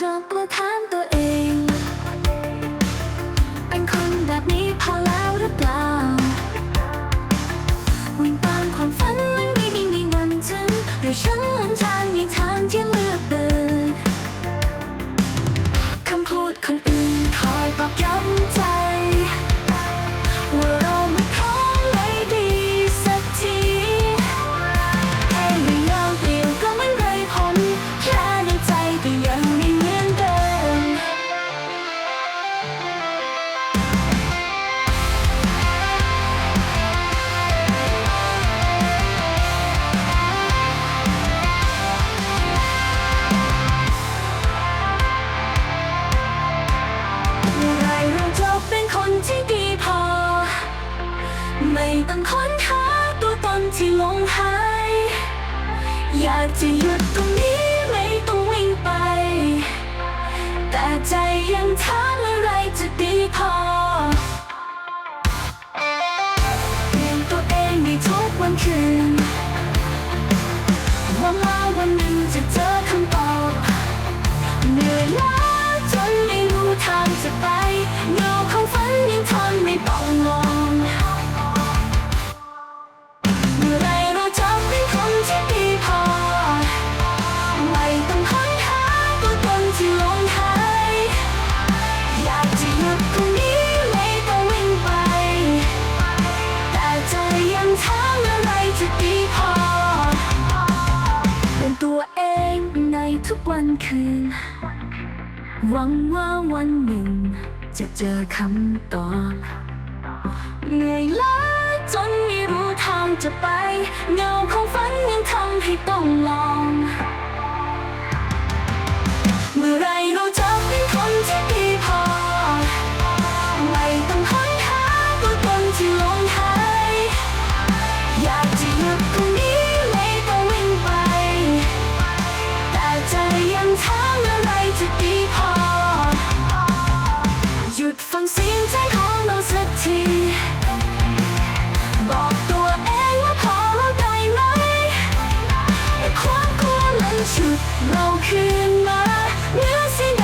จบและถามตัวเอง ต้องค้นหาตัวตนที่ลงหาย อยากจะหยุดตรงนี้ ทุกวันคืน หวังว่าวันหนึ่ง จะเจอคำตอบเหนื่อยล้าจนไม่รู้ทางจะไป เงาของฝันยังทำให้ต้องรอ เราขึ้นมาเหนื้อสิ่ง